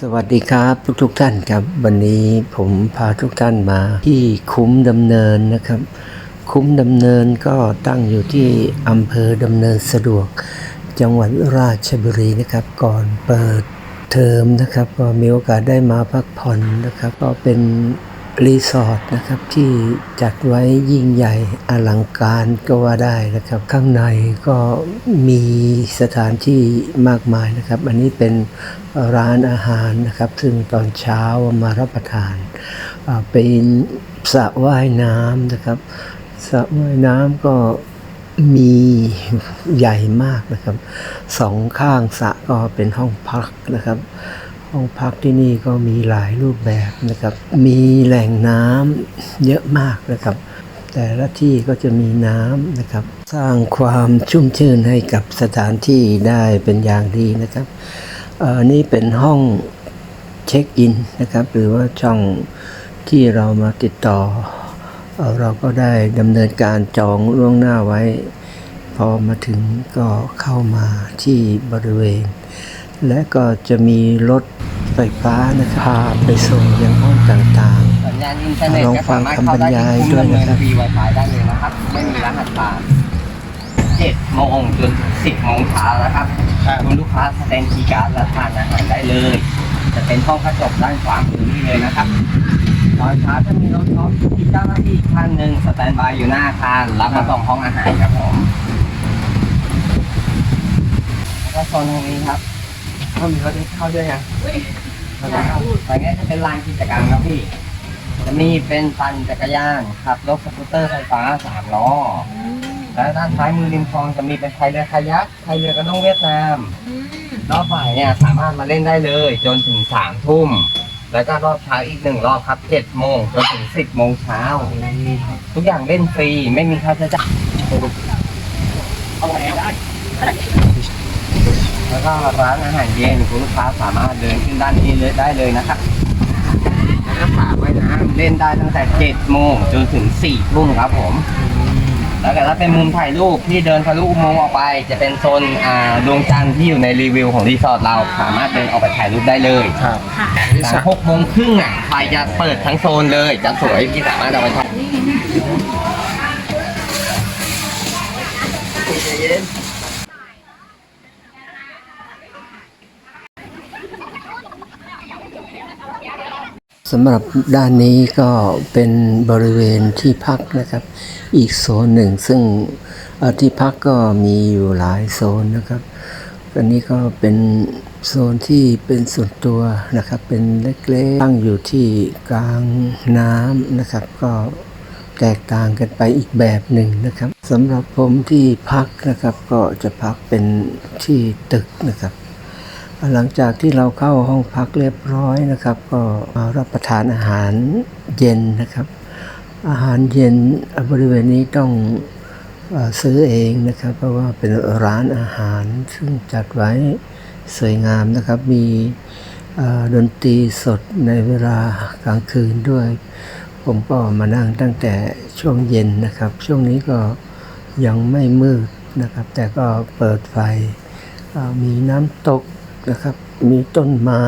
สวัสดีครับทุกทุกท่านครับ วันนี้ผมพาทุกท่านมาที่คุ้มดำเนินนะครับ คุ้มดำเนินก็ตั้งอยู่ที่อำเภอดำเนินสะดวก จังหวัดราชบุรีนะครับ ก่อนเปิดเทอมนะครับก็มีโอกาสได้มาพักผ่อนนะครับ ก็เป็น รีสอร์ทนะครับที่จัดไว้ยิ่งใหญ่อลังการก็ว่าได้นะครับ ข้างในก็มีสถานที่มากมายนะครับ อันนี้เป็นร้านอาหารนะครับ ซึ่งตอนเช้ามารับประทานเป็นสระว่ายน้ำนะครับสระว่ายน้ำก็มีใหญ่มากนะครับสองข้างสระก็เป็นห้องพักนะครับ ห้องพักที่นี่ก็มีหลายรูปแบบนะครับ มีแหล่งน้ำเยอะมากนะครับ แต่ละที่ก็จะมีน้ำนะครับ สร้างความชุ่มชื่นให้กับสถานที่ได้เป็นอย่างดีนะครับอ่อนี่เป็นห้องเช็คอินนะครับ หรือว่าช่องที่เรามาติดต่อ เราก็ได้ดำเนินการจองล่วงหน้าไว้ พอมาถึงก็เข้ามาที่บริเวณและก็จะมีรถ ไฟฟ้านะครับพาไปส่งยังห้องต่างสัญญาณอินเทอร์เน็ตลองก็ฟัสางมารถเข้าได้คำบรรยายที่ด้คุ้วยมดำเนินะครับนฟรี Wi-Fi ได้เลยนะครับ ไม่มีรหัสผ่าน7โมงจนถึง10โมงเช้านะครับคุณลูกค้าสแตนคีย์การ์ดและทานอาหารได้เลย จะเป็นห้องกระจกด้านขวามือนี่เลยนะครับตอนเช้าจะมีรถท็อปที่เจ้าหน้าที่อีกท่านหนึ่งสแตนบายอยู่หน้าอาคารรับมาส่งห้องอาหารครับผมแล้วก็โซนตรงนี้ครับ ก็มีรถเข้าด้วยนะตรงนี้จะเป็นลานกิจกรรมครับพี่ จะมีเป็นปั่นจักรยานขับรถสกูตเตอร์ไฟฟ้าสามล้ออและด้านซ้ายมือริมคลองจะมีเป็นพายเรือคายักพายเรือกระด้งเวียดนามรอบบ่ายเนี่ยสามารถมาเล่นได้เลย จนถึงสามทุ่ม แล้วก็รอบเช้าอีกหนึ่งรอบครับเจ็ดโมงจนถึงสิบโมงเช้า ทุกอย่างเล่นฟรีไม่มีค่าใช้จ่าย แล้วก็ร้านอาหารเย็นคุณลูกค้าสามารถเดินขึ้นด้านนี้เลยได้เลยนะครับแล้วก็สระว่ายน้ำเล่นได้ตั้งแต่7โมงจนถึง4ทุ่มครับผมแล้วก็ถ้าเป็นมุมถ่ายรูปที่เดินทะลุอุโมงค์ออกไป จะเป็นโซนอ่าดวงจันทร์ที่อยู่ในรีวิวของรีสอร์ทเราสามารถเดินออกไปถ่ายรูปได้เลยครับหลังหกโมงครึ่งอะไฟจะเปิดทั้งโซนเลย จะสวยที่สามารถเอาไปถ่าย สำหรับด้านนี้ก็เป็นบริเวณที่พักนะครับ อีกโซนหนึ่งซึ่งที่พักก็มีอยู่หลายโซนนะครับอันนี้ก็เป็นโซนที่เป็นส่วนตัวนะครับ เป็นเล็กๆตั้งอยู่ที่กลางน้ำนะครับ ก็แตกต่างกันไปอีกแบบหนึ่งนะครับสำหรับผมที่พักนะครับ ก็จะพักเป็นที่ตึกนะครับ หลังจากที่เราเข้าห้องพักเรียบร้อยนะครับ ก็มารับประทานอาหารเย็นนะครับ อาหารเย็นบริเวณนี้ต้องอซื้อเองนะครับ เพราะว่าเป็นร้านอาหารซึ่งจัดไว้สวยงามนะครับ มีดนตรีสดในเวลากลางคืนด้วย ผมก็มานั่งตั้งแต่ช่วงเย็นนะครับ ช่วงนี้ก็ยังไม่มืดนะครับ แต่ก็เปิดไฟมีน้ำตก นะครับ มีต้นไม้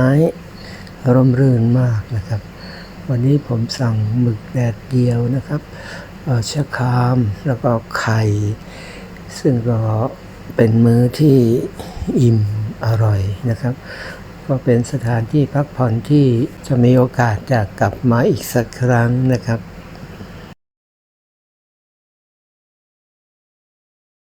ร่มรื่นมากนะครับ วันนี้ผมสั่งหมึกแดดเดียวนะครับเชะครามแล้วก็ไข่ ซึ่งก็เป็นมื้อที่อิ่มอร่อยนะครับ ก็เป็นสถานที่พักผ่อนที่จะมีโอกาสจะกลับมาอีกสักครั้งนะครับ